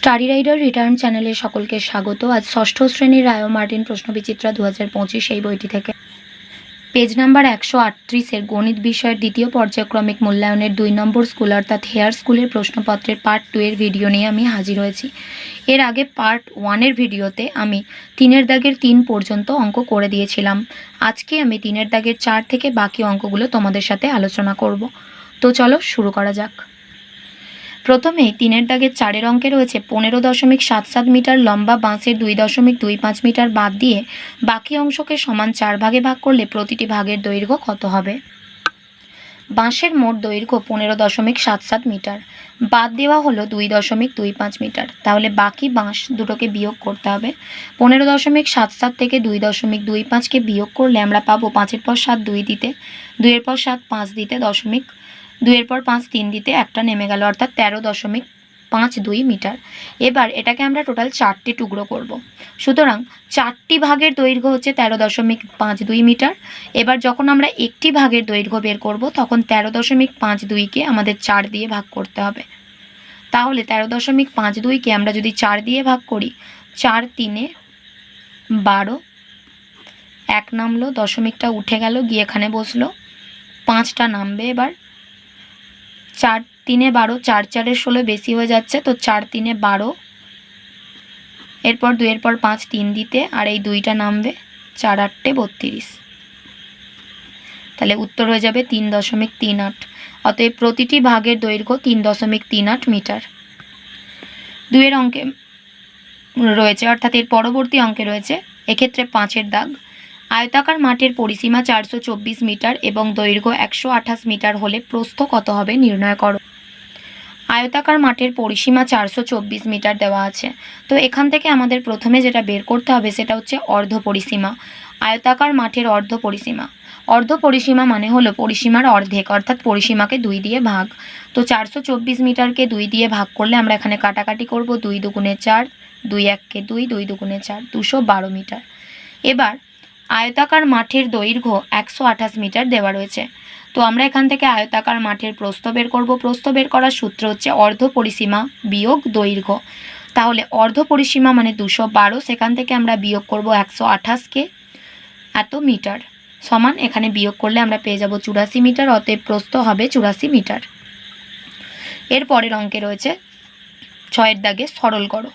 Study rider return চ্যানেলে সকলকে স্বাগত। আজ ষষ্ঠ শ্রেণির রায় মার্টিন প্রশ্নবিচিত্রা দু হাজার পঁচিশ এই বইটি থেকে। পেজ নাম্বার একশো আটত্রিশের গণিত বিষয়ের দ্বিতীয় পর্যায়ক্রমিক মূল্যায়নের দুই নম্বর স্কুল অর্থাৎ হেয়ার স্কুলের প্রশ্নপত্রের পার্ট টু এর ভিডিও নিয়ে আমি হাজির হয়েছি। এর আগে পার্ট ওয়ানের ভিডিওতে আমি তিনের দাগের তিন পর্যন্ত অঙ্ক করে দিয়েছিলাম। আজকে আমি তিনের দাগের চার থেকে বাকি অঙ্কগুলো তোমাদের সাথে আলোচনা করব। তো চলো শুরু করা যাক। প্রথমেই তিনের দাগের চারের অঙ্কে রয়েছে পনেরো দশমিক সাত সাত মিটার লম্বা, বাঁশের দুই দশমিক দুই পাঁচ মিটার বাদ দিয়ে বাকি অংশকে সমান চার ভাগে ভাগ করলে প্রতিটি ভাগের দৈর্ঘ্য কত হবে? বাঁশের মোট দৈর্ঘ্য পনেরো দশমিক সাত সাত মিটার। বাদ দেওয়া হলো দুই দশমিক দুই পাঁচ মিটার। তাহলে বাকি বাঁশ দুটোকে বিয়োগ করতে হবে। পনেরো দশমিক সাত সাত থেকে দুই দশমিক দুই পাঁচকে বিয়োগ করলে আমরা পাবো পাঁচের পর সাত দুই দিতে, দুইয়ের পর সাত পাঁচ দিতে দশমিক দুইয়ের পর পাঁচ তিন দিতে একটা নেমে গেল, অর্থাৎ তেরো দশমিক পাঁচ দুই মিটার। এবার এটাকে আমরা টোটাল চারটি টুকরো করব। সুতরাং চারটি ভাগের দৈর্ঘ্য হচ্ছে তেরো দশমিক পাঁচ দুই মিটার। এবার যখন আমরা একটি ভাগের দৈর্ঘ্য বের করব, তখন তেরো দশমিক পাঁচ দুইকে আমাদের চার দিয়ে ভাগ করতে হবে। তাহলে তেরো দশমিক পাঁচ দুইকে আমরা যদি চার দিয়ে ভাগ করি, চার তিনে বারো, এক নামলো, দশমিকটা উঠে গেল, গিয়ে এখানে বসল, পাঁচটা নামবে এবার। চার তিনে বারো, চার চারের ষোলো বেশি হয়ে যাচ্ছে, তো চার তিনে বারো। এরপর দুইয়ের পর পাঁচ, তিন দিতে, আর এই দুইটা নামবে চার আটটে বত্রিশ। তাহলে উত্তর হয়ে যাবে তিন দশমিক তিন আট। অতএব প্রতিটি ভাগের দৈর্ঘ্য তিন দশমিক তিন আট মিটার। দুইয়ের অঙ্কে রয়েছে, অর্থাৎ এর পরবর্তী অঙ্কে রয়েছে, এক্ষেত্রে পাঁচের দাগ। আয়তাকার মাঠের পরিসীমা চারশো চব্বিশ মিটার এবং দৈর্ঘ্য একশো আঠাশ মিটার হলে প্রস্থ কত হবে নির্ণয় করো। আয়তাকার মাঠের পরিসীমা চারশো চব্বিশ মিটার দেওয়া আছে। তো এখান থেকে আমাদের প্রথমে যেটা বের করতে হবে সেটা হচ্ছে অর্ধ পরিসীমা। আয়তাকার মাঠের অর্ধ পরিসীমা। অর্ধ পরিসীমা মানে হলো পরিসীমার অর্ধেক, অর্থাৎ পরিসীমাকে দুই দিয়ে ভাগ। তো চারশো চব্বিশ মিটারকে দুই দিয়ে ভাগ করলে আমরা এখানে কাটাকাটি করব দুই দুগুণে চার, দুই এককে দুই দুই দুগুণে চার, দুশো মিটার। এবার আয়তাকার মাঠের দৈর্ঘ্য একশো আঠাশ মিটার দেওয়া রয়েছে। তো আমরা এখান থেকে আয়তাকার মাঠের প্রস্থ বের করব। প্রস্থ বের করার সূত্র হচ্ছে অর্ধ পরিসীমা বিয়োগ দৈর্ঘ্য। তাহলে অর্ধ পরিসীমা মানে দুশো বারো, সেখান থেকে আমরা বিয়োগ করব একশো আঠাশকে এত মিটার। সমান, এখানে বিয়োগ করলে আমরা পেয়ে যাব চুরাশি মিটার, অতএব প্রস্থ হবে চুরাশি মিটার। এর পরের অঙ্কে রয়েছে ছয়ের দাগে সরল করো।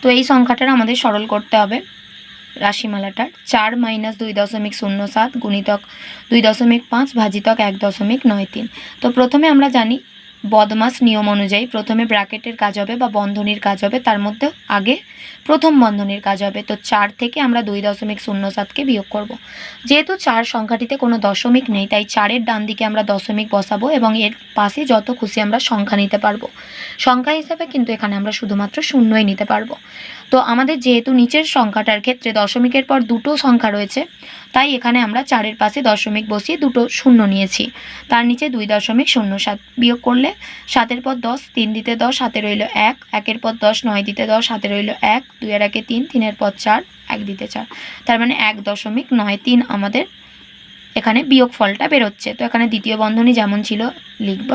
তো এই সংখ্যাটার আমাদের সরল করতে হবে। রাশিমালাটার চার মাইনাস দুই দশমিক শূন্য সাত গুণিতক দুই দশমিক পাঁচ ভাজিতক এক দশমিক নয় তিন। তো প্রথমে আমরা জানি বদমাস নিয়ম অনুযায়ী প্রথমে ব্র্যাকেটের কাজ হবে বা বন্ধনীর কাজ হবে, তার মধ্যে আগে প্রথম বন্ধনীর কাজ হবে। তো চার থেকে আমরা দুই দশমিক শূন্য সাতকে বিয়োগ করব। যেহেতু চার সংখ্যাটিতে কোনো দশমিক নেই, তাই চারের ডান দিকে আমরা দশমিক বসাবো এবং এর পাশে যত খুশি আমরা সংখ্যা নিতে পারব। সংখ্যা হিসাবে কিন্তু এখানে আমরা শুধুমাত্র শূন্যই নিতে পারব। তো আমাদের যেহেতু নিচের সংখ্যাটার ক্ষেত্রে দশমিকের পর দুটো সংখ্যা রয়েছে, তাই এখানে আমরা চারের পাশে দশমিক বসিয়ে দুটো শূন্য নিয়েছি। তার নিচে দুই দশমিক শূন্য সাত বিয়োগ করলে সাতের পর দশ, তিন দিতে দশ হাতে রইল এক, একের পর দশ, নয় দিতে দশ হাতে রইল এক দুইয়ের একে তিন, তিনের পর চার, এক দিতে চার। তার মানে এক দশমিক নয় তিন আমাদের এখানে বিয়োগ ফলটা বেরোচ্ছে। তো এখানে দ্বিতীয় বন্ধনী যেমন ছিল লিখব।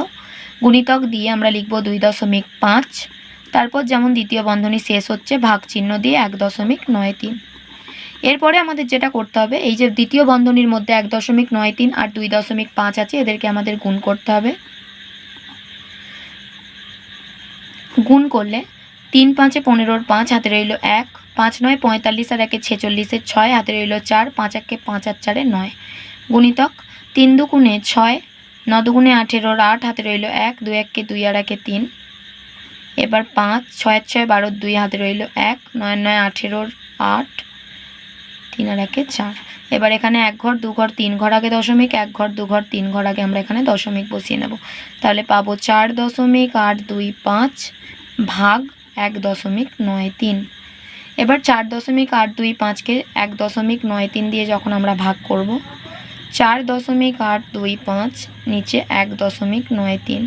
গুণিতক দিয়ে আমরা লিখব দুই দশমিক পাঁচ তারপর যেমন দ্বিতীয় বন্ধনী শেষ হচ্ছে, ভাগ চিহ্ন দিয়ে এক দশমিক নয় তিন। এরপরে আমাদের যেটা করতে হবে, এই যে দ্বিতীয় বন্ধনীর মধ্যে এক দশমিক নয় তিন আর দুই দশমিক পাঁচ আছে, এদেরকে আমাদের গুণ করতে হবে। গুণ করলে তিন পাঁচে পনেরোর পাঁচ, হাতে রইল এক, পাঁচ নয় পঁয়তাল্লিশ আর একে ছেচল্লিশের ছয়, হাতে রইল চার, পাঁচ একে পাঁচ আর চারে নয়। গুণিতক তিন দুগুণে ছয়, ন দুগুণে আঠেরোর আট, হাতে রইল এক, দুই এককে দুই আর একে তিন। এবার পাঁচ, ছয় ছয় বারোর দুই হাতে রইল এক, নয় নয়, আঠেরোর আট, তিন আর একে চার। এবার এখানে এক ঘর, দু ঘর, তিন ঘর আগে দশমিক, এক ঘর, দু ঘর, তিন ঘর আগে আমরা এখানে দশমিক বসিয়ে নেব। তাহলে পাবো চার দশমিক আট, দুই, পাঁচ ভাগ এক দশমিক নয়, তিন। এবার চার দশমিক আট, দুই, পাঁচকে এক দশমিক নয়, তিন দিয়ে যখন আমরা ভাগ করব, চার দশমিক আট, দুই, পাঁচ, নিচে এক দশমিক নয়, তিন।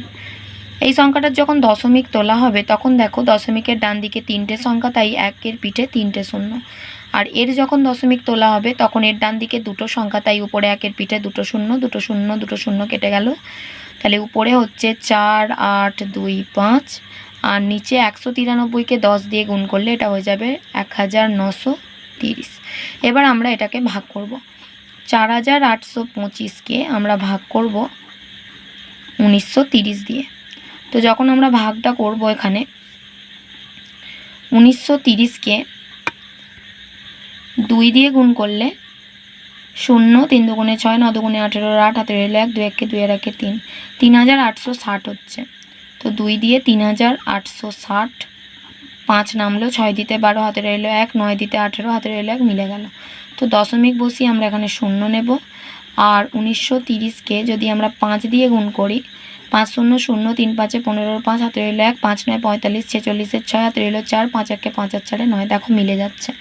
এই সংখ্যাটার যখন দশমিক তোলা হবে, তখন দেখো দশমিকের ডান দিকে তিনটে সংখ্যা, তাই একের পিঠে তিনটে শূন্য। আর এর যখন দশমিক তোলা হবে, তখন এর ডান দিকে দুটো সংখ্যা, তাই উপরে একের পিঠে দুটো শূন্য দুটো শূন্য দুটো শূন্য কেটে গেল। তাহলে উপরে হচ্ছে চার, আট, দুই, পাঁচ, আর নিচে একশো তিরানব্বইকে দশ দিয়ে গুণ করলে এটা হয়ে যাবে এক হাজার নশো তিরিশ। এবার আমরা এটাকে ভাগ করব। চার হাজার আটশো পঁচিশকে আমরা ভাগ করব উনিশশো তিরিশ দিয়ে। তো যখন আমরা ভাগটা করব এখানে, উনিশশো তিরিশকে দুই দিয়ে গুণ করলে শূন্য, তিন দুগুণে ছয়, ন দুগুণে আঠেরো আট হাতের রইল এক, দুই একে দুই, আর একে তিন। তিন হাজার আটশো ষাট হচ্ছে। তো দুই দিয়ে তিন হাজার আটশো ষাট, পাঁচ নামলো, ছয় দিতে বারো হাতের রইল এক, নয় দিতে আঠেরো হাতের রইল এক, মিলে গেল। তো দশমিক বসিয়ে আমরা এখানে শূন্য নেব। আর উনিশশো তিরিশকে যদি আমরা পাঁচ দিয়ে গুণ করি পাঁচ শূন্য শূন্য তিন পাঁচে পনেরোর পাঁচ হাতে রইল এক, পাঁচ নয় পঁয়তাল্লিশ, ছেচল্লিশের ছয় হাতে রইল চার, পাঁচ একে পাঁচ আর চারে নয়। দেখো, মিলে যাচ্ছে।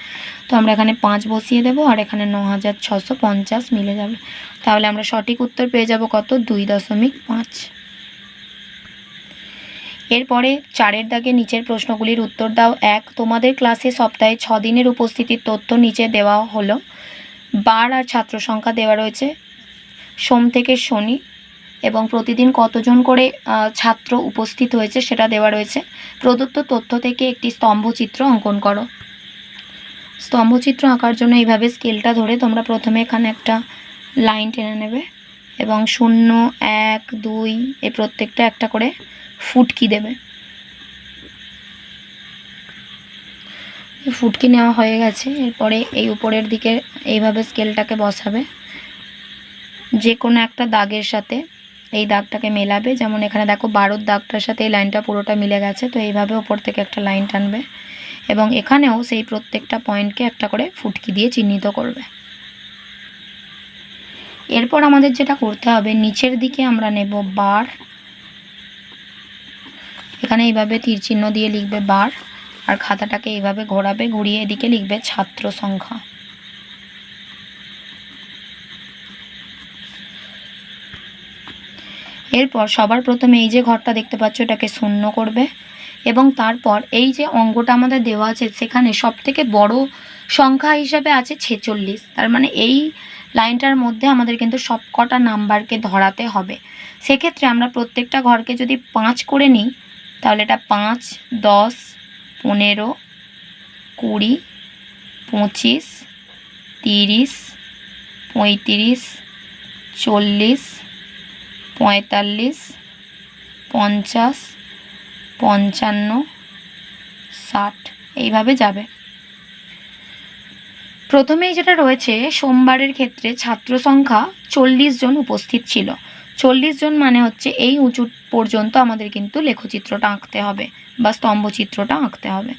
তো আমরা এখানে পাঁচ বসিয়ে দেবো আর এখানে ন হাজার ছশো পঞ্চাশ মিলে যাবে। তাহলে আমরা সঠিক উত্তর পেয়ে যাব কত? দুই দশমিক পাঁচ। এরপরে চারের দাগে নিচের প্রশ্নগুলির উত্তর দাও। এক, তোমাদের ক্লাসে সপ্তাহে ছ দিনের উপস্থিতির তথ্য নিচে দেওয়া হলো। বার আর ছাত্র সংখ্যা দেওয়া রয়েছে। সোম থেকে শনি এবং প্রতিদিন কতজন করে ছাত্র উপস্থিত হয়েছে সেটা দেওয়া রয়েছে। প্রদত্ত তথ্য থেকে একটি স্তম্ভচিত্র অঙ্কন করো। স্তম্ভচিত্র আঁকার জন্য এইভাবে স্কেলটা ধরে তোমরা প্রথমে এখানে একটা লাইন টেনে নেবে এবং শূন্য, এক, দুই এই প্রত্যেকটা একটা করে ফুটকি দেবে। ফুটকি নেওয়া হয়ে গেছে, এরপরে এই উপরের দিকে এইভাবে স্কেলটাকে বসাবে। যে কোনো একটা দাগের সাথে এই দাগটাকে মেলাবে। যেমন এখানে দেখো বারোর দাগটার সাথে এই লাইনটা পুরোটা মিলে গেছে, তো এইভাবে ওপর থেকে একটা লাইন টানবে এবং এখানেও সেই প্রত্যেকটা পয়েন্টকে একটা করে ফুটকি দিয়ে চিহ্নিত করবে। এরপর আমাদের যেটা করতে হবে, নিচের দিকে আমরা নেব বার। এখানে এইভাবে তীর চিহ্ন দিয়ে লিখবে বার, আর খাতাটাকে এইভাবে ঘোরাবে, ঘুরিয়ে এদিকে লিখবে ছাত্র সংখ্যা। এরপর সবার প্রথমে এই যে ঘরটা দেখতে পাচ্ছ, এটাকে শূন্য করবে এবং তারপর এই যে অঙ্গটা আমাদের দেওয়া আছে, সেখানে সব থেকে বড় সংখ্যা হিসাবে আছে ছেচল্লিশ। তার মানে এই লাইনটার মধ্যে আমাদের কিন্তু সব কটা নাম্বারকে ধরাতে হবে। সেক্ষেত্রে আমরা প্রত্যেকটা ঘরকে যদি পাঁচ করে নিই, তাহলে এটা পাঁচ, দশ, পনেরো, কুড়ি, পঁচিশ, তিরিশ, পঁয়ত্রিশ, চল্লিশ পঁয়তাল্লিশ, পঞ্চাশ, পঞ্চান্ন, ষাট, এইভাবে যাবে। প্রথমেই যেটা রয়েছে, সোমবারের ক্ষেত্রে ছাত্র সংখ্যা চল্লিশ জন উপস্থিত ছিল। চল্লিশ জন মানে হচ্ছে এই উঁচু পর্যন্ত আমাদের কিন্তু লেখচিত্রটা আঁকতে হবে বা স্তম্ভচিত্রটা আঁকতে হবে।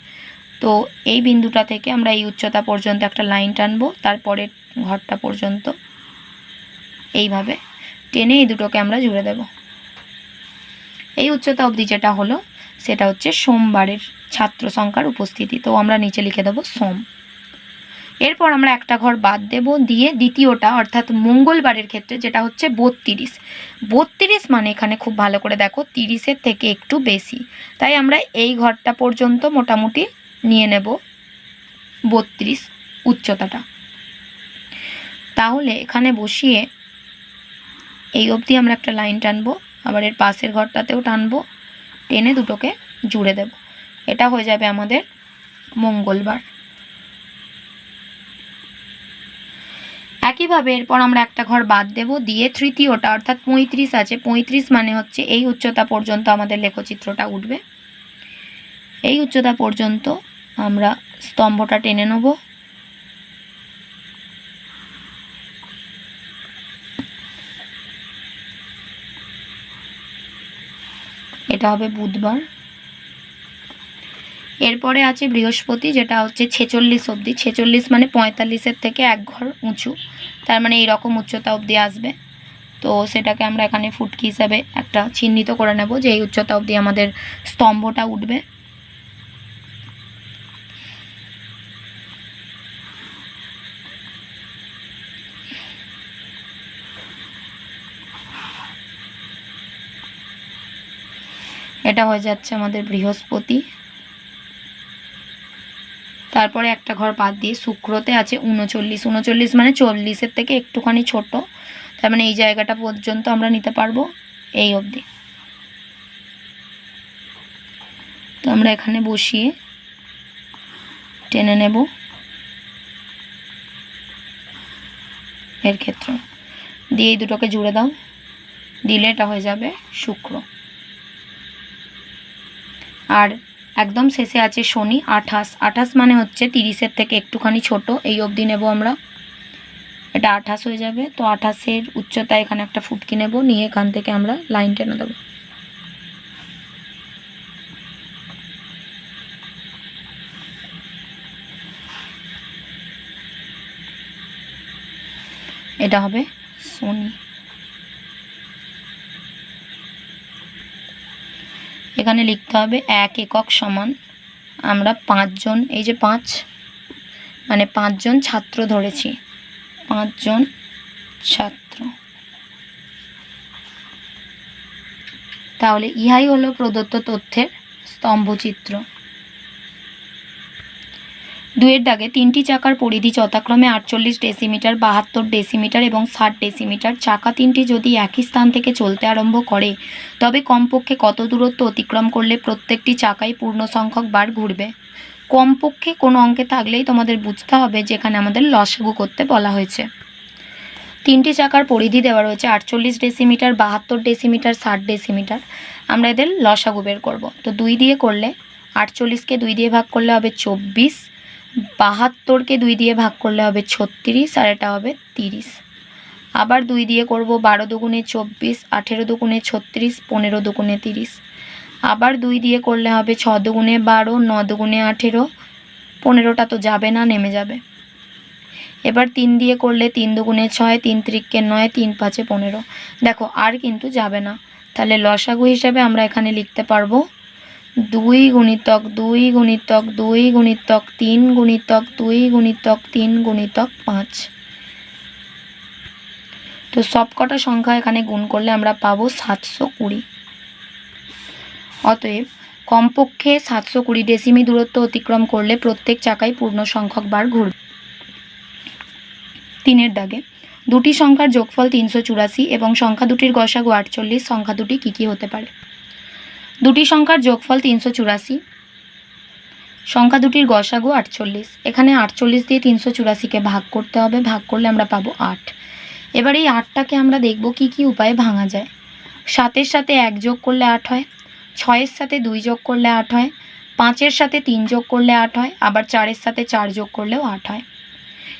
তো এই বিন্দুটা থেকে আমরা এই উচ্চতা পর্যন্ত একটা লাইন টানবো তারপরে ঘরটা পর্যন্ত। এইভাবে টেনে এই দুটোকে আমরা জুড়ে দেব। এই উচ্চতা অবধি যেটা হলো, সেটা হচ্ছে সোমবারের ছাত্র সংখ্যার উপস্থিতি। তো আমরা নিচে লিখে দেবো সোম। এরপর আমরা একটা ঘর বাদ দেব, দিয়ে দ্বিতীয়টা, অর্থাৎ মঙ্গলবারের ক্ষেত্রে যেটা হচ্ছে বত্রিশ। বত্রিশ মানে এখানে খুব ভালো করে দেখো, তিরিশের থেকে একটু বেশি। তাই আমরা এই ঘরটা পর্যন্ত মোটামুটি নিয়ে নেব বত্রিশ উচ্চতাটা। তাহলে এখানে বসিয়ে এই অবধি আমরা একটা লাইন টানবো, আবার এর পাশের ঘরটাতেও টানবো। টেনে দুটোকে জুড়ে দেব। এটা হয়ে যাবে আমাদের মঙ্গলবার। একইভাবে এরপর আমরা একটা ঘর বাদ দেব, দিয়ে তৃতীয়টা, অর্থাৎ পঁয়ত্রিশ আছে। পঁয়ত্রিশ মানে হচ্ছে এই উচ্চতা পর্যন্ত আমাদের লেখচিত্রটা উঠবে। এই উচ্চতা পর্যন্ত আমরা স্তম্ভটা টেনে নেব। এটা হবে বুধবার। এরপরে আছে বৃহস্পতি, যেটা হচ্ছে ছেচল্লিশ অবধি। ছেচল্লিশ মানে পঁয়তাল্লিশের থেকে এক ঘর উঁচু। তার মানে এই রকম উচ্চতা অবধি আসবে। তো সেটাকে আমরা এখানে ফুটকি হিসাবে একটা চিহ্নিত করে নেব যে এই উচ্চতা অবধি আমাদের স্তম্ভটা উঠবে। এটা হয়ে যাচ্ছে আমাদের বৃহস্পতি। তারপরে একটা ঘর বাদ দিয়ে শুক্রতে আছে উনচল্লিশ। উনচল্লিশ মানে চল্লিশের থেকে একটুখানি ছোট। তার মানে এই জায়গাটা পর্যন্ত আমরা নিতে পারব এই অবধি। তো আমরা এখানে বসিয়ে টেনে নেব এর ক্ষেত্রে। দিয়ে এই দুটোকে জুড়ে দাও। দিলে এটা হয়ে যাবে শুক্র। আর একদম শেষে আছে শনি, আঠাশ। আঠাশ মানে হচ্ছে তিরিশের থেকে একটুখানি ছোট, এই অবধি নেব আমরা। এটা আঠাশ হয়ে যাবে, তো আঠাশের উচ্চতা এখানে একটা ফুটকি নেব, নিয়ে এখান থেকে আমরা লাইন টেনে দেবো। এটা হবে শনি। এখানে লিখতে হবে এক একক সমান আমরা পাঁচজন, এই যে পাঁচ মানে পাঁচজন ছাত্র ধরেছি। পাঁচজন ছাত্র। তাহলে ইহাই হলো প্রদত্ত তথ্যের স্তম্ভচিত্র। দুয়ের দাগে তিনটি চাকার পরিধি যথাক্রমে আটচল্লিশ ডেসিমিটার, বাহাত্তর ডেসিমিটার এবং ষাট ডেসিমিটার। চাকা তিনটি যদি একই স্থান থেকে চলতে আরম্ভ করে, তবে কমপক্ষে কত দূরত্ব অতিক্রম করলে প্রত্যেকটি চাকাই পূর্ণ সংখ্যক বার ঘুরবে? কমপক্ষে কোনো অঙ্কে থাকলেই তোমাদের বুঝতে হবে, যেখানে আমাদের লসাগু করতে বলা হয়েছে। তিনটি চাকার পরিধি দেওয়া রয়েছে আটচল্লিশ ডেসিমিটার, বাহাত্তর ডেসিমিটার, ষাট ডেসিমিটার। আমরা এদের লসাগু বের করব। তো দুই দিয়ে করলে আটচল্লিশকে দুই দিয়ে ভাগ করলে হবে চব্বিশ। বাহাত্তরকে দুই দিয়ে ভাগ করলে হবে ছত্রিশ, আর এটা হবে তিরিশ। আবার দুই দিয়ে করব বারো দুগুণে চব্বিশ, আঠেরো দুগুণে ছত্রিশ, পনেরো দুগুণে তিরিশ। আবার দুই দিয়ে করলে হবে ছ দুগুণে বারো, ন দুগুণে আঠেরো, পনেরোটা তো যাবে না, নেমে যাবে। এবার তিন দিয়ে করলে তিন দুগুণে ছয়, তিন ত্রিককে নয়, তিন পাঁচে পনেরো। দেখো, আর কিন্তু যাবে না। তাহলে লসাগু হিসাবে আমরা এখানে লিখতে পারব দুই গুণিতক দুই গুণিতক দুই গুণিতক তিন গুণিতক দুই গুণিতক তিন গুণিতক পাঁচ। তো সবকটা সংখ্যা এখানে গুণ করলে আমরা পাবো সাতশো কুড়ি। অতএব কমপক্ষে সাতশো কুড়ি ডেসিমি দূরত্ব অতিক্রম করলে প্রত্যেক চাকায় পূর্ণ সংখ্যক বার ঘুরবে। তিনের দাগে, দুটি সংখ্যার যোগফল তিনশো চুরাশি এবং সংখ্যা দুটির গসাগু আটচল্লিশ, সংখ্যা দুটি কী কী হতে পারে? দুটি সংখ্যার যোগফল তিনশো চুরাশি। সংখ্যা দুটির গসাগু আটচল্লিশ। এখানে আটচল্লিশ দিয়ে তিনশো চুরাশিকে ভাগ করতে হবে। ভাগ করলে আমরা পাবো আট। এবার এই আটটাকে আমরা দেখব কি কি উপায়ে ভাঙা যায়। সাতের সাথে এক যোগ করলে আট হয়, ছয়ের সাথে দুই যোগ করলে আট হয়, পাঁচের সাথে তিন যোগ করলে আট হয়, আবার চারের সাথে চার যোগ করলেও আট হয়।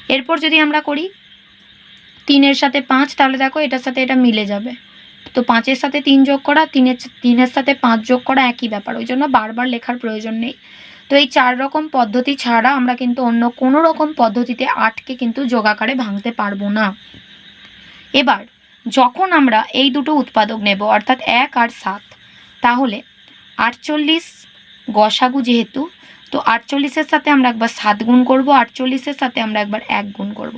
এরপর যদি আমরা করি তিনের সাথে পাঁচ, তাহলে দেখো এটার সাথে এটা মিলে যাবে। তো পাঁচের সাথে তিন যোগ করা, তিনের তিনের সাথে পাঁচ যোগ করা একই ব্যাপার, ওই জন্য বারবার লেখার প্রয়োজন নেই। তো এই চার রকম পদ্ধতি ছাড়া আমরা কিন্তু অন্য কোনো রকম পদ্ধতিতে আটকে কিন্তু যোগাকারে ভাঙতে পারব না। এবার, যখন আমরা এই দুটো উৎপাদক নেব, অর্থাৎ এক আর সাত, তাহলে আটচল্লিশ গসাগু যেহেতু, তো আটচল্লিশের সাথে আমরা একবার সাত গুণ করব, আটচল্লিশের সাথে আমরা একবার এক গুণ করব।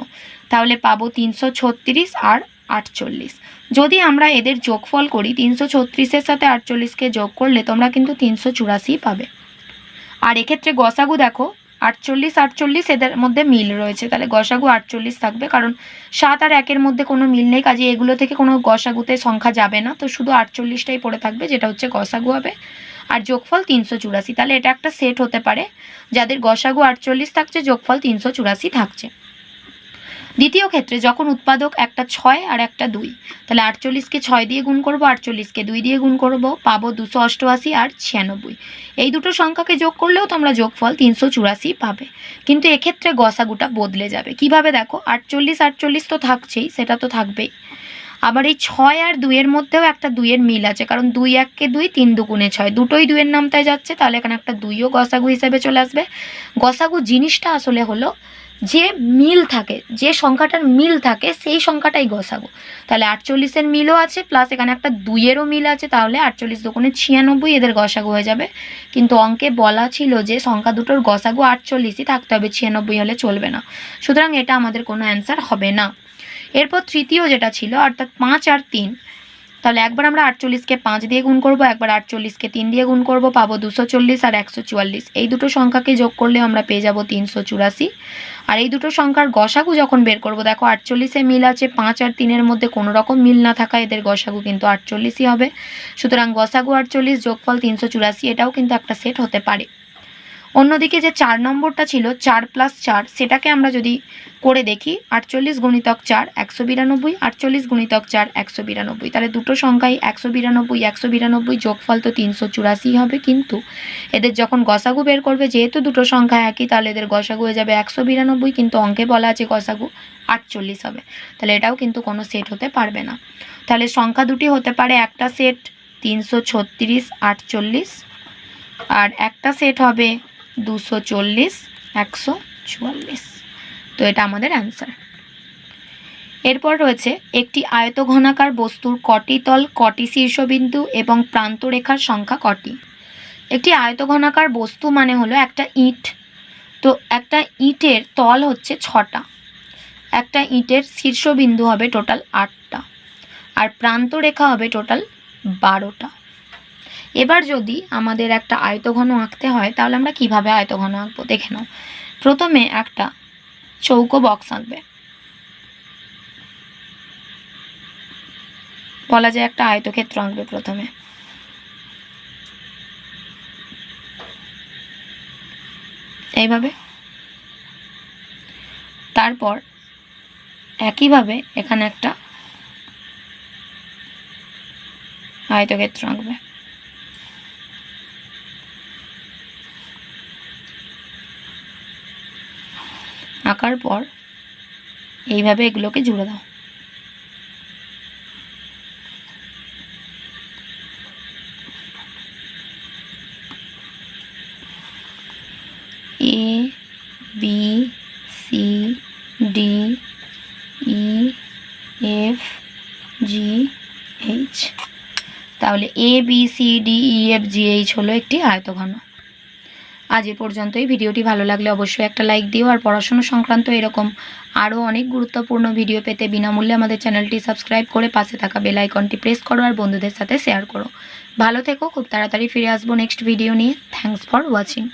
তাহলে পাবো তিনশো ছত্রিশ আর আটচল্লিশ। যদি আমরা এদের যোগফল করি, তিনশো ছত্রিশের সাথে আটচল্লিশকে যোগ করলে তোমরা কিন্তু তিনশো চুরাশি পাবে। আর এক্ষেত্রে গসাগু দেখো, আটচল্লিশ আটচল্লিশ এদের মধ্যে মিল রয়েছে। তাহলে গসাগু আটচল্লিশ থাকবে, কারণ সাত আর একের মধ্যে কোনো মিল নেই, কাজে এগুলো থেকে কোনো গসাগুতে সংখ্যা যাবে না। তো শুধু আটচল্লিশটাই পড়ে থাকবে, যেটা হচ্ছে গসাগু হবে। আর যোগফল তিনশো চুরাশি, তাহলে এটা একটা সেট হতে পারে। যাদের গসাগু আটচল্লিশ থাকছে, যোগফল তিনশো চুরাশি থাকছে। দ্বিতীয় ক্ষেত্রে যখন উৎপাদক একটা ছয় আর একটা দুই, তাহলে আটচল্লিশকে ছয় দিয়ে গুণ করব, আটচল্লিশকে দুই দিয়ে গুণ করব, পাবো দুশো অষ্টআশি আর ছিয়ানব্বই। এই দুটো সংখ্যাকে যোগ করলেও তোমরা যোগফল তিনশো চুরাশি পাবে। কিন্তু এক্ষেত্রে গসাগুটা বদলে যাবে। কীভাবে দেখো? আটচল্লিশ আটচল্লিশ তো থাকছেই, সেটা তো থাকবেই। আবার এই ছয় আর দুইয়ের মধ্যেও একটা দুইয়ের মিল আছে, কারণ দুই এককে দুই, তিন দুগুণে ছয়। দুটোই দুইয়ের নামতায় যাচ্ছে, তাহলে এখানে একটা দুইও গসাগু হিসেবে চলে আসবে। গসাগু জিনিসটা আসলে হলো যে মিল থাকে, যে সংখ্যাটার মিল থাকে, সেই সংখ্যাটাই গসাগু তাহলে আটচল্লিশের মিলও আছে প্লাস এখানে একটা দুইয়েরও মিল আছে, তাহলে আটচল্লিশ দোকানে ছিয়ানব্বই এদের গসাগু হয়ে যাবে। কিন্তু অঙ্কে বলা ছিল যে সংখ্যা দুটোর গসাগু আটচল্লিশই, থাকতে হবে ছিয়ানব্বই হলে চলবে না। সুতরাং এটা আমাদের কোনো অ্যান্সার হবে না। এরপর তৃতীয় যেটা ছিল, অর্থাৎ পাঁচ আর তিন তাহলে একবার আমরা আটচল্লিশকে পাঁচ দিয়ে গুণ করব, একবার আটচল্লিশকে তিন দিয়ে গুণ করব, পাবো দুশো চল্লিশ আর একশো চুয়াল্লিশ। এই দুটো সংখ্যাকে যোগ করলে আমরা পেয়ে যাব তিনশো চুরাশি। আর এই দুটো সংখ্যার গসাগু যখন বের করব, দেখো আটচল্লিশে মিল আছে, পাঁচ আর তিনের মধ্যে কোনো রকম মিল না থাকা এদের গসাগু কিন্তু আটচল্লিশই হবে। সুতরাং গসাগু আটচল্লিশ যোগফল তিনশো চুরাশি, এটাও কিন্তু একটা সেট হতে পারে। অন্যদিকে যে চার নম্বরটা ছিল, চার প্লাস চার, সেটাকে আমরা যদি করে দেখি, আটচল্লিশ গুণিতক চার, একশো বিরানব্বই, আটচল্লিশ গুণিতক চার, একশো বিরানব্বই। তাহলে দুটো সংখ্যাই একশো বিরানব্বই একশো বিরানব্বই, যোগফল তো তিনশো চুরাশি হবে কিন্তু এদের যখন গসাগু বের করবে, যেহেতু দুটো সংখ্যা একই, তাহলে এদের গসাগু হয়ে যাবে একশো বিরানব্বই, কিন্তু অঙ্কে বলা আছে গসাগু আটচল্লিশ হবে। তাহলে এটাও কিন্তু কোনো সেট হতে পারবে না। তাহলে সংখ্যা দুটি হতে পারে, একটা সেট তিনশো ছত্রিশ, আটচল্লিশ, আর একটা সেট হবে দুশো চল্লিশ, একশো চুয়াল্লিশ। তো এটা আমাদের অ্যান্সার এরপর রয়েছে একটি আয়তঘনাকার বস্তুর কটি তল, কটি শীর্ষবিন্দু এবং প্রান্তরেখার সংখ্যা কটি? একটি আয়তঘনাকার বস্তু মানে হলো একটা ইট। তো একটা ইটের তল হচ্ছে ছটা। একটা ইটের শীর্ষবিন্দু হবে টোটাল আটটা। আর প্রান্তরেখা হবে টোটাল বারোটা। এবার যদি আমাদের একটা আয়তঘন আঁকতে হয়, তাহলে আমরা কীভাবে আয়তঘন আঁকবো? দেখে নাও। প্রথমে একটা চৌকো বক্স আঁকবে। বলা যায় একটা আয়তক্ষেত্র আঁকবে প্রথমে। এইভাবে। তারপর একইভাবে এখানে একটা আয়তক্ষেত্র আঁকবে। আঁকার পর এইভাবে এগুলোকে জুড়ে দাও। A B C D E F G H তাহলে A B C D E F G H হলো একটি আয়তঘন। আজ এ পর্যন্তই। ভিডিওটি ভালো লাগলে অবশ্যই একটা লাইক দিও আর পড়াশোনা সংক্রান্ত এরকম আরও অনেক গুরুত্বপূর্ণ ভিডিও পেতে বিনামূল্যে আমাদের চ্যানেলটি সাবস্ক্রাইব করে পাশে থাকা বেল আইকনটি প্রেস করো আর বন্ধুদের সাথে শেয়ার করো। ভালো থেকো, খুব তাড়াতাড়ি ফিরে আসব নেক্সট ভিডিও নিয়ে। Thanks for watching.